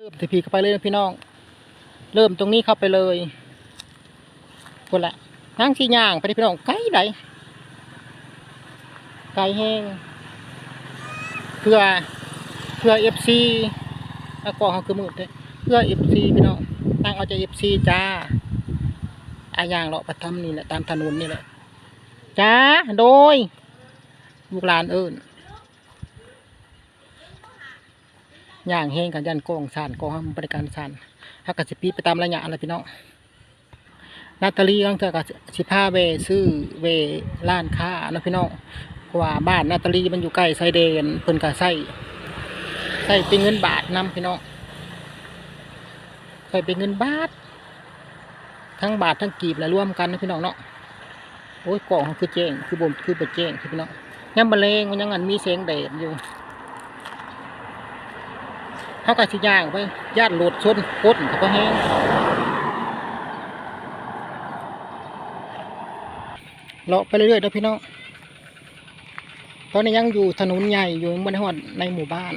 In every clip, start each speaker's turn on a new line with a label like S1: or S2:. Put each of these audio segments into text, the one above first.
S1: เริ่มทีพีเข้าไปเลยพี่น้อง เริ่มตรงนี้เข้าไปเลยคนละนั่งชี้ย่างไปที่พี่น้องไกลไหนไกลแห้งเพื่อเพื่อเอฟซีอากองเขาคือมืดเลยเพื่อเอฟซีพี่น้องนั่งเอาใจเอฟซีจ้าอาย่างเลาะประทำนี่แหละตามถนนนี่แหละจ้าโดยลูกหลานเอิญ ย่างแห้งกันยันกองสานกองบริการสานฮักกะสิปีไปตามระยะอะไรพี่น้องนาตาลีตั้งแต่กับสิพาเวซื้อเวล้านค้านะพี่น้องเพราะว่าบ้านนาตาลีมันอยู่ใกล้ไซเดนเพิ่นก็ใส่ใส่เป็นเงินบาทนํพี่น้องใส่เป็นเงินบาท ทั้งบาททั้งกีบแล้วรวมกันนะพี่น้องเนาะโอ้ยกล่องคือเจ้งคือบ่มคือบ่เจ้งพี่น้องยังบะเลงมันยังอันมีเสียงแดดอยู่ เขาก็สิย่างไปญาติโหลดชนก้นเขาก็แห้งเลาะไปเรื่อยๆเด้อพี่น้องตอนนี้ยังอยู่ถนนใหญ่อยู่บนหอดในหมู่บ้าน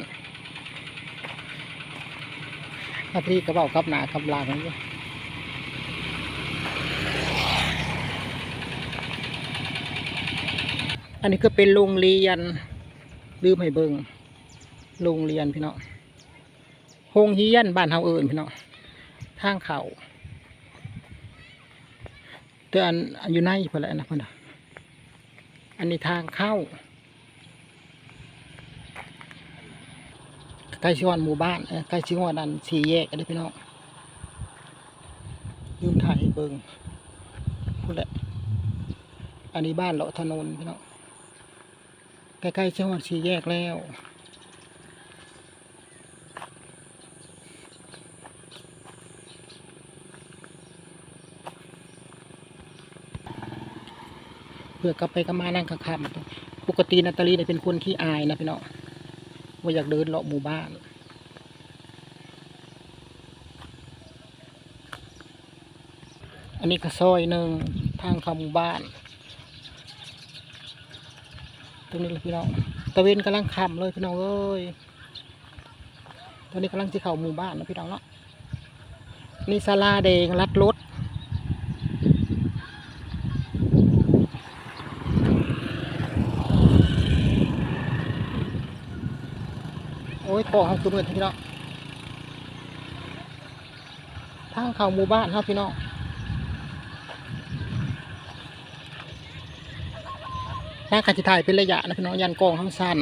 S1: นาทีกระเป๋ากับหนากับลางอยู่อันนี้ก็เป็นโรงเรียนลืมให้เบิงโรงเรียนพี่น้อง โฮงเฮียนบ้านเฮาเอิญพี่น้องทางเขาแต่อันอันอยู่ในเพื่อนแหละนะเพื่อนอันนี้ทางเข้าใกล้ชิวอนหมู่บ้านใกล้ชิวอนอันสี่แยกกันเด้พี่น้องยืมถ่ายเบิงพูดแหละอันนี้บ้านเลาะถนนพี่น้องใกล้ๆชิวอนสี่แยกแล้ว เพื่อกลับไปกลับมานั่งข้างๆปกตินาตาลีเนี่ยเป็นคนที่อายนะพี่น้องว่าอยากเดินเลาะหมู่บ้านอันนี้ก็ซอยหนึ่งทางเข้าหมู่บ้าน ตรงนี้เลยพี่น้องตะเวนกำลังค่ำเลยพี่น้องเอ้ยตอนนี้กำลังจะเข้าหมู่บ้านนะพี่น้องเนาะนี่ศาลาแดงลัดรถ โอ้ยกองเขาคือเมือนพี่น้องทางเข้าหมู่บ้านครับพี่น้องทางขัจิถ่ายเป็นระยะนะพี่น้องยันกองข้างสั้น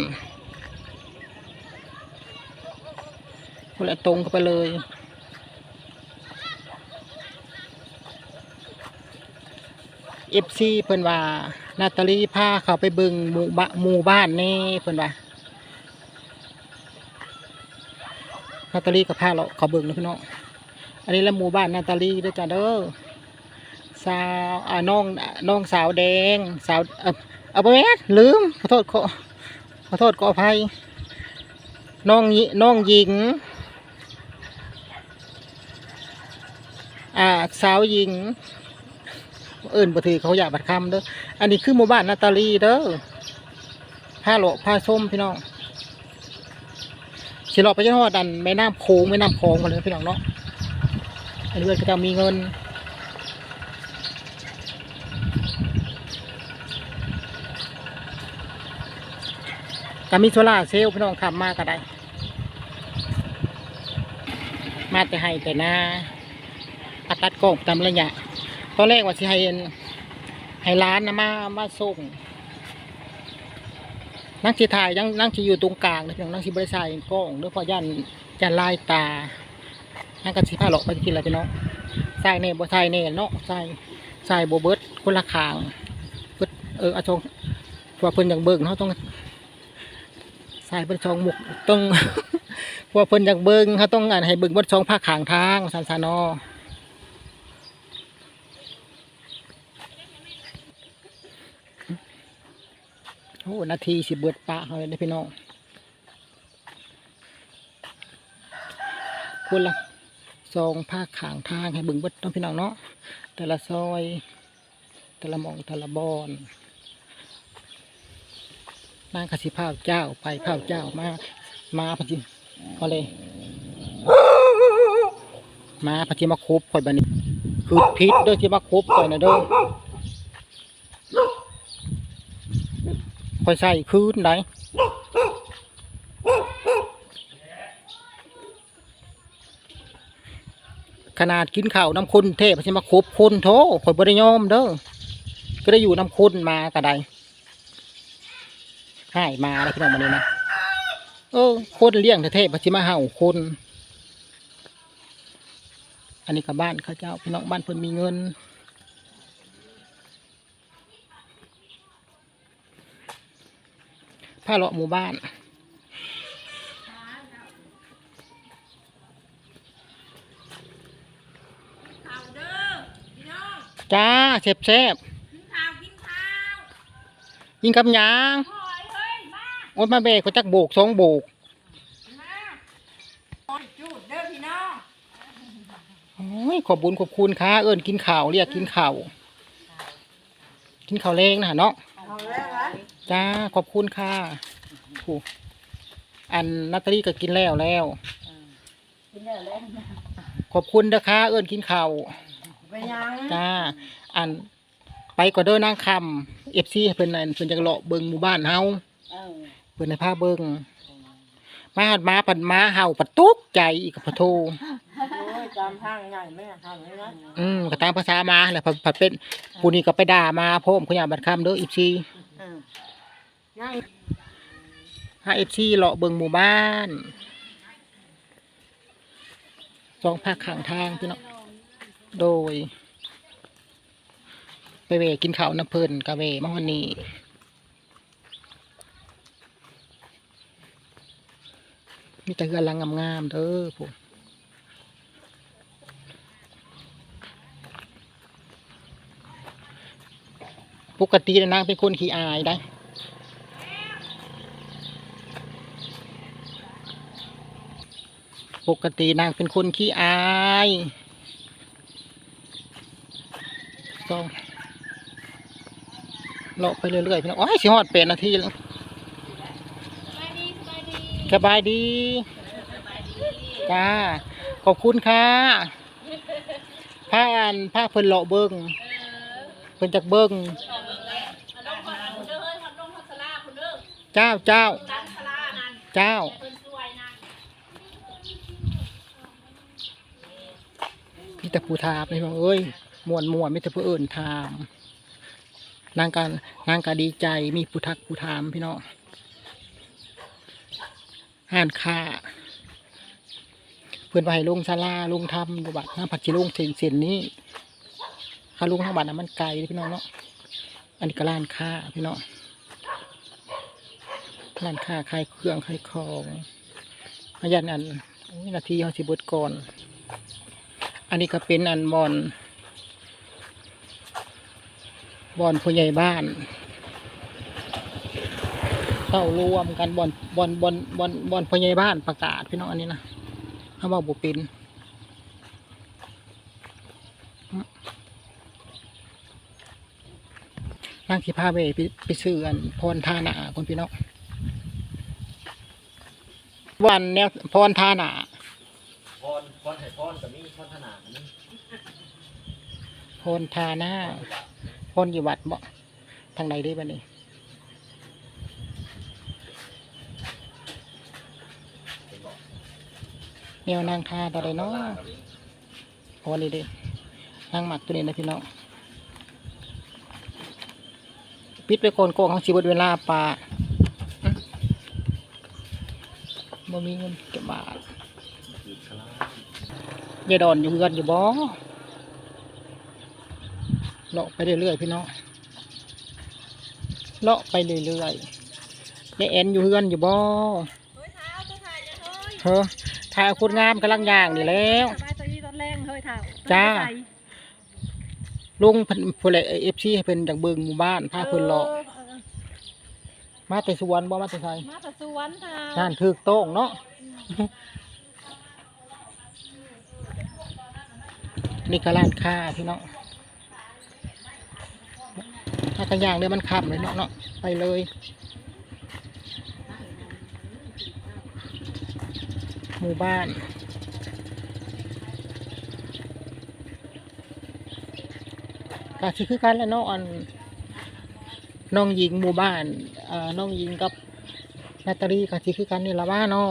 S1: คนละตรงเข้าไปเลยเอฟซีเพิ่นว่านาตาลีพาเขาไปบึงหมู่บ้านหมู่บ้านนี่เพิ่นว่า นาตาลีกับผ้าเราขอเบิ่งนะพี่น้อง อันนี้ละหมู่บ้านนาตาลีด้วยจ้ะเด้อ สาวอ่าน้องน้องสาวแดง สาวเออเอาไปแม่ลืม ขอโทษขอขอโทษขออภัย น้องยิน้องหญิง อ่าสาวหญิง เอิ่นบ่ถือเขาอยากบัดคำเด้อ อันนี้คือหมู่บ้านนาตาลีเด้อผ้าโหลผ้าส้มพี่น้อง สิเราไปยังหอดันแม่น้ำโค้งแม่น้ำคลองมาเลยพี่น้องเนาะอันนี้ก็จะมีเงินก็มีโซล่าเซลล์พี่น้องขับมาก็ได้ มาแต่ให้แต่หน้าอัตัดกล้องตามระยะตอนแรกว่าสิให้ให้ร้านนะมามาส่ง นั่งสีถ่ายยังนั่งสีอยู่ตรงกลางเลยพี่น้องนั่งสีบริษัทกล้องด้วยพอย่านจะลายตานั่งกันสีผ้าหลอกไปกินอะไรพี่น้องใส่เน่บ่ใส่เน่เนาะใส่ใส่โบเบิร์ตคนละขางเบิดเอออาชงพวกเพิ่นอย่างเบิ่งเขาต้องใส่เบิดชองหมุกต้องพวกเพิ่นอย่างเบิ่งเขาต้องอ่านให้เบิ่งเบิดชองผ้าขางทางสันสานอ อ้นาทีสิเบิดปะเขาเลยพี่น้องคนละซองผ้าขางทางให้บิ่งเบิดต้องพี่น้องเนาะแต่ละซอย แต่ละมองแต่ละบอนนางกสิภาพเจ้าไปภาพเจ้ามา มาพอดีพอเลย มาพะที่มาคบข่อยบัดนี้คือพิษด้อที่มาคบข่อยนะเด้อ ข่อยใส่คืนได้ขนาดกินข้าวน้ำคนเทพะที่มาคบคนโทข่อยบ่ได้ยอมเด้อก็ได้อยู่น้ำคนมาก็ไดให้มาแล้วพี่น้องมาเลยนะเออคนเลี้ยงเทพะที่มาเห่าคน อันนี้กับบ้านเขาเจ้าพี่น้องบ้านเพิ่นมีเงิน ผ้าเลาะหมู่บ้าน
S2: ข่าวเด้อพี่น้อง
S1: จ้าเซ็บแซบ
S2: กินข้าวกินข้าว
S1: ๆยิงกับหยาง
S2: หอยเฮ้ยมา
S1: โอ๊ตมาเบกก็จักโบกสองโบก
S2: มาหอยจูดเด้อพี่น้อง
S1: โอ้ยขอบบุญขอบคุณค่ะเอิญกินข่าวเรียกกินข่าวกินข่าวแรงนะเนาะ
S2: เอาแล้ววะ
S1: จ้าขอบคุณค่ะผู้อันนัตเตอรี่ก็กินแล้วแล้ว
S2: กินได้แล้ว
S1: ขอบคุณนะคะ เอิญกินข่าว
S2: ไปยัง
S1: จ้าอันไปก็เด้อนางคำเอฟซีเพิ่นนั่นเพิ่นจะเลาะเบิงหมู่บ้านเฮา
S2: เออ
S1: เพิ่นให้พาเบิงมาหัดมาปัดมาเห่าปัดตุกใจอีกกับพะโท
S2: โอ้ยจำทางใหญ่แม่ทำเลยนะ
S1: อืมก็ตามภาษามาแหละผัดผัดเป็นผู้นี้ก็ไปด่ามาพ่อมขยาบัดคำเด้ออีฟซี
S2: เออยัง
S1: ห้าเอฟซีเลาะเบิงหมู่บ้านสองภาคข้างทางพี่น้องโดย ไปเวกินข้าวน้ำเพลินกะเวมาวันนี้มีแต่เฮือลังงามๆเด้อผมปกตินะนางเป็นคนขี้อายได้ ปกตินางเป็นคนขี้อายก็เลาะไปเรื่อยๆพี่น้องโอ้ยสิฮอดเป็นนาทีแล้ว
S2: สบายดีสบายดี
S1: สบายดีจ้าขอบคุณค่ะผ้าอันผ้าเพิ่นเลาะเบิ้งเพิ่นจักเบิ้ง
S2: เอาลงก่อนคุณเด้อเฮ้ยทำลงทัศลาคุณเด้อ
S1: เจ้าเจ้า
S2: ตันสลานั่น
S1: เจ้า
S2: เพิ่นสวยนั่น
S1: พี่แต่ผู้ถามพี่น้องเอ้ยมวนมวนไม่แต่ผู้อื่นถามนางการนางก็ดีใจมีผู้ทักผู้ถามพี่น้องห่านค่าเพื่อนไปลงศาลาลงทำบัดน้ำผักชีลงเส้นเส้นนี้ค่าลงทั้งบัดน่ะมันไกลพี่น้องเนาะอันนี้ก็ร้านค้าพี่น้องร้านค้าขายเครื่องขายของอายันอันนาทีเขาสิบดก่อน อันนี้ก็เป็นอันบอนบอนผู้ใหญ่บ้านเข้ารวมกันบอนบอนบอนบอนบอนผู้ใหญ่บ้านประกาศพี่น้องอันนี้นะเขาบอกบุป็นนั่งที่พาไปไปไปซื้ออันพรทานาคนพี่น้องวันเนี้พรทานา
S3: รพรไห่พรกับมีพรธนากับมี
S1: พนทาหน้าพนอยู่วัดบ่ทางไหนได้บ้านี่แนวนางทาอะไรเนาะพอนี่ด้นางหมักตัวนี้นะพี่น้องปิดไปก่อนโกงเขาสิเบดเวลาปลาบ่มีเงินเก็บบาทา
S3: ย
S1: ดอนอยู่เฮือนอยู่บ่เลาะไปเรื่อยๆพี่น้องเลาะไปเรื่อยๆยายแอนอยู่เฮือนอยู่บ่
S2: เฮ้ยเท้าตัวถ่ายจะเฮ้ย
S1: เฮ้อถ่ายเอาคนงามกำลังย่างนี่แล้ว
S2: สบายตัวนี้ตอนแรงเฮ้ยเท้า
S1: จ้าลุงเพิ่นเพิ่นเอฟซีให้เพิ่นจากเบิ่งหมู่บ้านพาเพิ่นเลาะมาแต่สวนบ่มาแต่ไส
S2: มาแต่สวนเท้า
S1: นั่นถูกต้องเนาะ นี่ก็ร้านค้าพี่น้องถ้ากระย่างเนี่ยมันขับเลยเนาะเนาะไปเลยหมู่บ้านก็คือกันแล้วเนาะอันน้องหญิงหมู่บ้านอ่าน้องหญิงกับแบตเตอรี่ก็คือกันนี่ละว่าเนาะ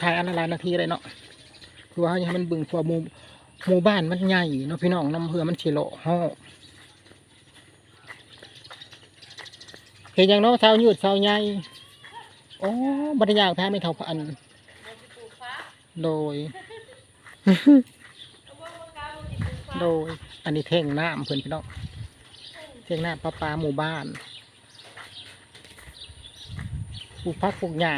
S1: ถ่ายอันละหลายนาทีเลยเนาะคือว่าให้มันบึงเพราะว่าหมู่หมู่บ้านมันใหญ่เนาะพี่น้องน้ำเพื่อมันสิเลาะห้อเห็นอย่างนาะเท้ายืดเท้าใหญ่โอ้บรรยากแพ้ไม่เท่าอันโดย โดย อันนี้เท่งน้ำเพื่อนพี่น้องเท่งน้ำประปลาหมู่บ้านปลูกพักปลูกหญ้า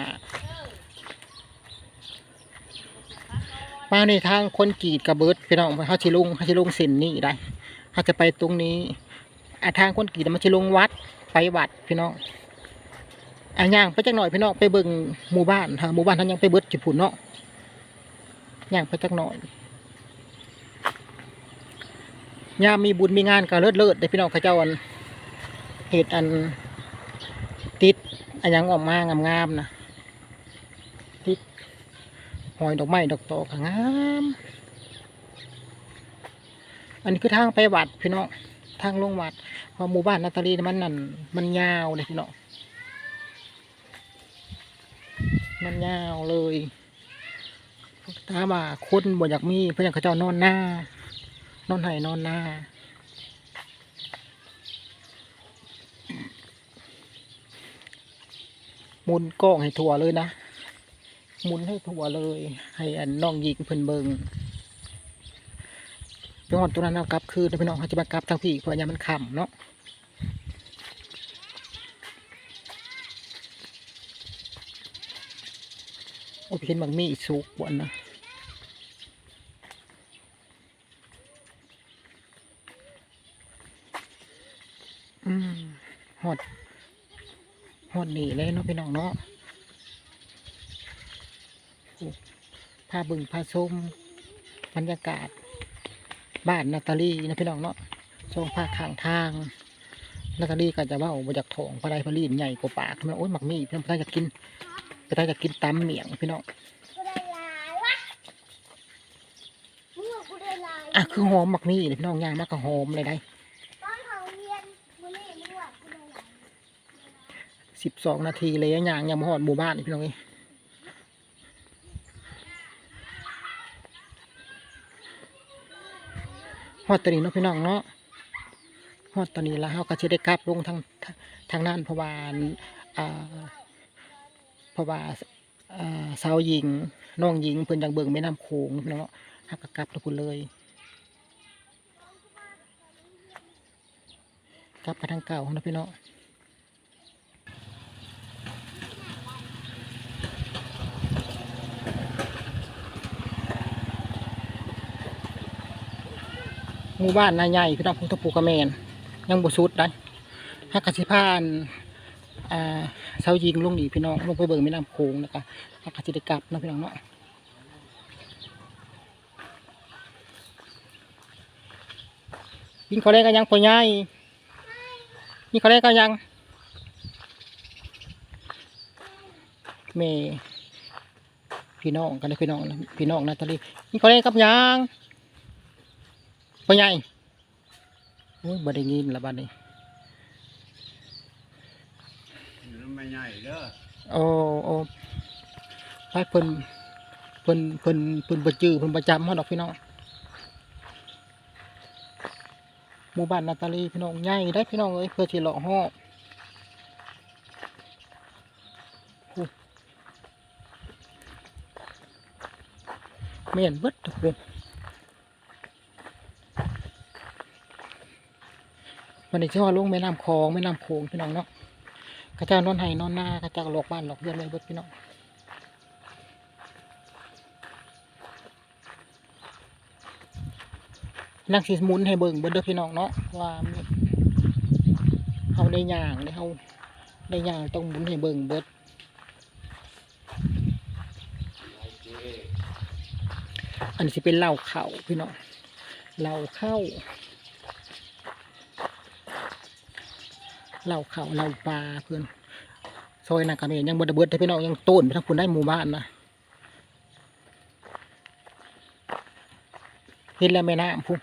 S1: มาในทางคนกรีดกระเบิดพี่น้องเขาชิลุงเขาชิลุงสินนี่ได้เขาจะไปตรงนี้อาทางคนกรีดมันชิลุงวัดไปวัดพี่น้องอะย่างไปจักหน่อยพี่น้องไปเบิ่งหมู่บ้านหมู่บ้านท่านยังไปเบิดจิผุนเนาะย่างไปจักหน่อยยามีบุญมีงานก็เลิศเลิศได้พี่น้องเขาเจ้าอันเหตุอันติดอันยังออกมางามๆนะ อยดอกไม้ดอกตอกก็งามอันนี้คือทางไปวัดพี่น้องทางลงวัดเพราะหมู่บ้านนาตาลีมันนั่นมันยาวเลยพี่น้องมันยาวเลยถ้าว่าคนบ่อยากมีเพื่อนเขาเจ้านอนหน้านอนไห้นอนหน้าหมุนกล้องให้ทั่วเลยนะ หมุนให้ทั่วเลย ให้อันน้องยิงเพิ่นเบิงจังหวัดตัวนั้นเอากลับคืนพี่น้องเขาจะมากลับทางพี่เพราะยามมันค่ำเนาะโอ้พี่เห็นบางมีอีสุกบนนะอืมหอดหอดหนีเลยเนาะพี่น้องเนาะ พาบึงพาชมบรรยากาศ บ้านนาตาลีนะพี่น้องเนาะช่วงภาคข้างทางนาตาลีก็จะว่าโอ้มาจากถองพระไดพระลีนใหญ่กว่าปากทำไมโอ้ยหมักมีพี่น้องพระไดจะกินพระไดจะกินตำเหมียงพี่น้อง
S4: กูได้ลายวะมึงบอกกูได้ลาย
S1: อะคือหอมหมักมีเลยพี่น้องย่างมากก็หอมเลยได้
S4: ตอนเขาเรียนมึงนี่มึงว่ากูได้ลาย
S1: สิบสองนาทีเลยย่างยังมาหอดหมู่บ้านนี่พี่น้องเอ้ยฮ อดตอนนี้เนาะพี่น้องเนาะฮอดตอนนี้แล้วเขาก็จะได้กลับลงทางทางนั้นเพราะว่าอ่าเพราะว่าสาวหญิงน้องหญิงเพื่อนจังเบิงแม่น้ำโขงพี่น้องเนาะเขาก็กลับทุกคนเลยกลับไปทางเก่านะพี่น้อง หมู่บ้านนาใหญ่พี่น้องพุทธปูกระแมน ยังบ่สุดได้ฮักกสิพานอ่าเสายิงลงนี่พี่น้องลงไปเบิ่งแม่น้ำโขงนะคะฮักกสิได้กลับนะพี่น้องเนาะยิงเขาแรกก็ยังปใหญ่ยิงเขาแรกก็ยังเมพี่น้องกันเลยพี่น้องนะพี่น้องนาตาลียิงเขาแรกกับยัง พ่อใหญ่โอ้ยบ่ได้ยินละบัดนี้
S3: มันไม่ใหญ่เด้อ
S1: โอ้โอ้ไปเพิ่นเพิ่นเพิ่นเพิ่นบ่จื้อเพิ่นประจำเฮาดอกพี่น้องหมู่บ้านนาตาลีพี่น้องใหญ่ได้พี่น้องเอ้ยเพื่อที่เลาะฮอบโอ้แม่นเบิดทุกคน วันนี้ชื่อว่าลงแม่น้ำคลองแม่น้ำโขงพี่น้องเนาะกระเจ้านอนไห้นอนหน้ากระเจ้าหลอกบ้านหลอกเรือนเลยเบิดพี่น้องนักสิมุนให้เบิ่งเบิดเด้อพี่น้องเนาะว่าเขาได้ย่างได้เขาได้ย่างต้องหมุนให้เบิ่งเบิดอันนี้เป็นเหล้าเข่าพี่น้องเหล้าเข้า เล้าเข่าเล้าปลาเพื่อนซอยนากาเมนยังบดเบิดแต่พี่น้องยังต้นไปทั้งคุณได้หมู่บ้านนะเห็นแล้วแม่น้ำพุ่น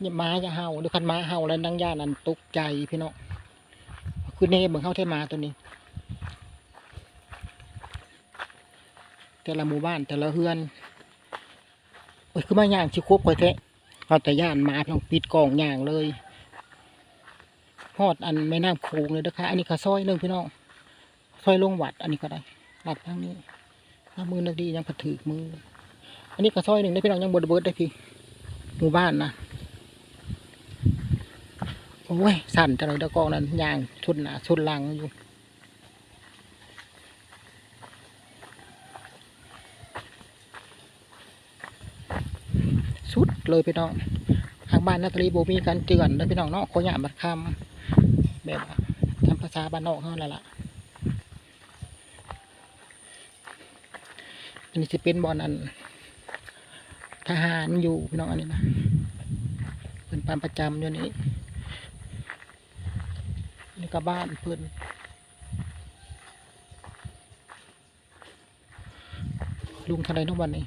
S1: เนี่ยม้าจะเห่าดูคันม้าเห่าแล้วนังย่านันตกใจพี่น้องคือเน่เบิ่งเข้าเทมาตัวนี้ แต่ละหมู่บ้านแต่ละเฮือน โอ้ยคือมาย่างชิครบไปแท้เอาแต่ย่านมาพี่น้องปิดกล่องย่างเลยฮอดอันแม่น้ำโขงเลยนะคะอันนี้ก็ซอยหนึ่งพี่น้องซอยลงวัด อันนี้ก็ได้วัดทางนี้ถ้ามือนักดียังผัดถือมือ อันนี้ก็ซอยหนึ่งได้พี่น้องยังบดเบิดได้พี่หมู่บ้านนะโอ้ยสั่นจังเลยตะกองนั้นย่างชุดหนาชุดลังอยู่ สุด เลยพี่น้องทางบ้านนาตาลีโบมีการเจือนเลยพี่น้องเนาะโคหยาบัดคำแบบทำภาษาบ้านนอกเขาแล้วล่ะอันนี้จะเป็นบอลอัน ทหารอยู่พี่น้องอันนี้นะเป็นปานประจำอยู่นี่นี่ก็บ้านเพิ่อนลุงทะเลน้องวันนี้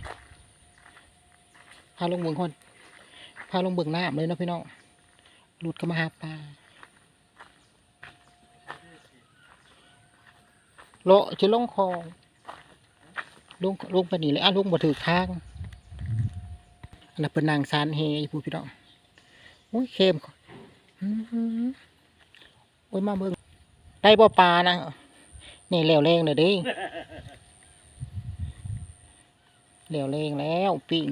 S1: พาลงเบืองคน พาลงเบื้องน้ำเลยนะพี่น้องหลุดก็มาหาปลาโลจะลงคลองลงลงไปนี่เลยอะลงบ่ถือทางอันนั้นเป็นนางซานเฮอยู่พูดพี่น้องโอ้ยเข้มอื้อหือโอ้ยมาเบิ่งได้บ่ปลานะนี่แล้วแรงเลยด้แล้วแรงแล้วปิ้ง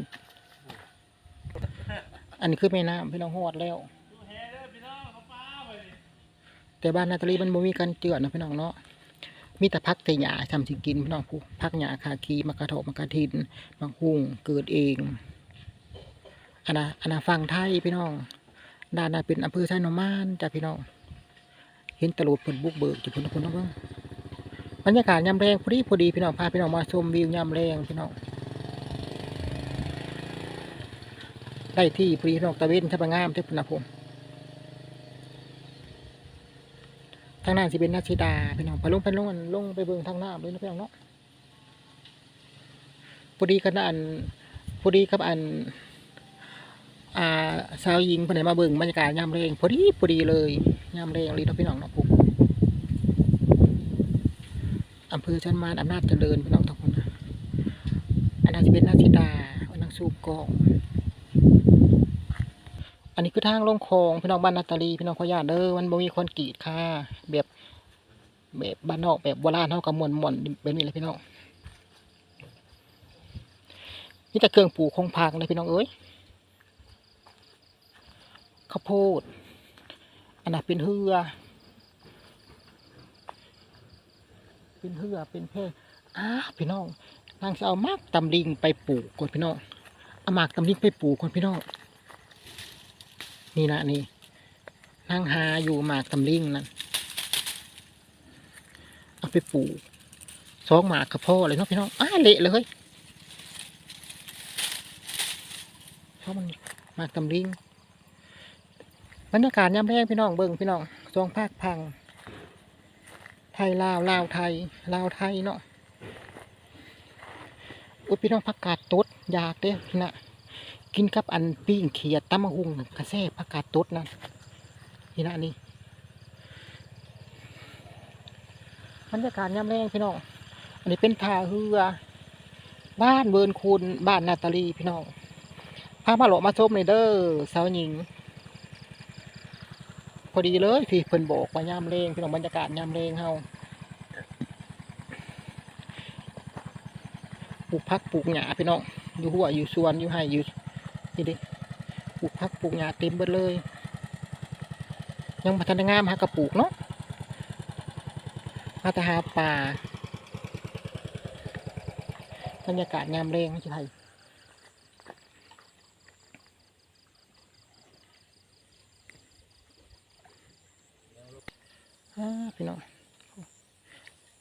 S1: อันนี้คือแม่น้ำพี่น้องหอดแล้ว แต่บ้านนาตาลีมันบ่มีการเจือนะพี่น้องเนาะมีแต่พักแต่หญ้าทำสิกินพี่น้องผู้พักหญ้าคาคีมะกระเทาะมะกระทินมะฮุ่งเกิดเองอันนะอันนะฟังไทยพี่น้องด้านน่ะเป็นอำเภอไทยนอมานจ้ะพี่น้อง เห็นตลดเพิ่นบุกเบิกจุพุ่นพุ่นเนาะเบิ่งบรรยากาศยามแรงพอดีพอดีพี่น้องพาพี่น้องมาชมวิวยามแรงพี่น้อง ได้ที่พอดีนองตะเวนทับงามเทพนาพงทางนั้นสิเป็นนาชิดาพี่น้องไปลงไปลงลงไปเบิ่งทางหน้ำเลยนะพี่น้องเนาะพอดีกับอันพอดีกับอันอ่าสาวหญิงเพิ่นได้มาเบิ่งบรรยากาศยามแรงพอดีพอดีเลยยามแรงเลยนะพี่น้องเนาะปุ๊บอำเภอชันมานอำนาจเจริญพี่น้องทุกคนอันนั้นจะเป็นนาชิดาอันนั้นสูบกอง อันนี้คือทางลงคลองพี่น้องบ้านนาตาลีพี่น้องขออนุญาเด้อมันบ่มีคอนกรีตค่ะ แบบแบบบ้านนอกแบบโบราณเฮากับมวนมวนๆแบบนี้เลยพี่น้องนี่แต่เครื่องปลูกของพังเลยพี่น้องเอ้ยข้าวโพดอันนั้นเป็นเหือเป็นเหือเป็นเพอ้าพี่น้องนางจะเอามากตำลิงไปปลูกก่อนพี่น้องเอามากตำลิงไปปลูกก่อนพี่น้อง นี่นะนี่นั่งหาอยู่หมากตำลิงนั่นเอาไปปลูกสองหมากกับพ่อเลยเนาะพี่น้องอ้าเละเลยเพราะมันหมากตำลิงบรรยากาศยามแรงพี่น้องเบิ่งพี่น้องสองภาคพัง ไทยลาวลาวไทยลาวไทยเนาะอุ้ยพี่น้องผักกาดตดอยากเด้พี่นะ กินกับอันปิ้งเขียดตำมะฮุงกระแซ่ผักกาดตดนั่นนี่นะนี่บรรยากาศยามแรงพี่น้อง อันนี้เป็นท่าเรือ บ้านเบิร์นคุณบ้านนาตาลีพี่น้องพามาหลอกมาชมเลยเด้อสาวหญิง พอดีเลยที่เพิ่นบอกว่ายามแรงพี่น้องบรรยากาศยามแรงเฮาปลูกพักปลูกหญ้าพี่น้องอยู่หัวอยู่สวนอยู่ไห้อยู่ นี่ดิปลูกพักปลูกหญ้าเต็มเบิดเลย ยังพัฒนางามหากระปลูกเนาะมาตหาป่าบรรยากาศงามแรงไม่ใช่ไทยพี่น้อง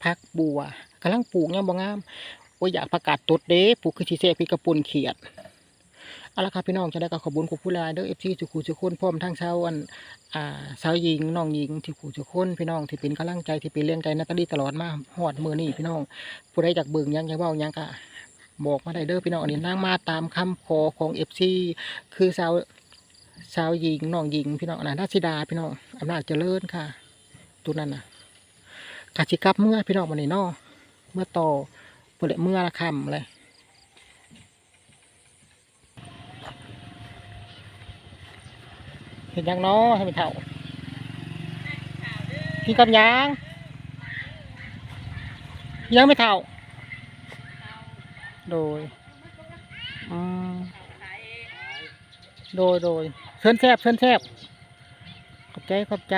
S1: พักบัวกำลังปลูกยังบ่งามโอ้ยอยากประกาศตดเด้ปลูกคือชีเซพี่กระปุนเขียด เอาละครับพี่น้องจะได้ก็ขอบคุญขอบคุณลายเด้อเอฟซีจุกคูจุกคนพร้อมทั้งชาวอันอ่าสาวหญิงน้องหญิงที่คูจุกคนพี่น้องที่เป็นกำลังใจที่เป็นเลี้ยงใจนาตาลีตลอดมาฮอดมือนี่พี่น้องผู้ใดอยากเบิ่งยังยากเว้ายังก็บอกมาได้เด้อพี่น้องอันนี้นั่งมาตามคำขอของเอฟซีคือสาวสาวหญิงน้องหญิงพี่น้องอันนั้นราชดาพี่น้องอำนาจเจริญค่ะตัวนั้นน่ะกาจิกับเมื่อพี่น้องวันนี้นาะเมื่อต่อเปิดเมื่อละคำเลย เห็นยังเนาะให้มันเท่ากินกับยังยังไม่เท่า โดยอืมโดยโดยเชิญแทบเชิญแทบขอบใจขอบใจ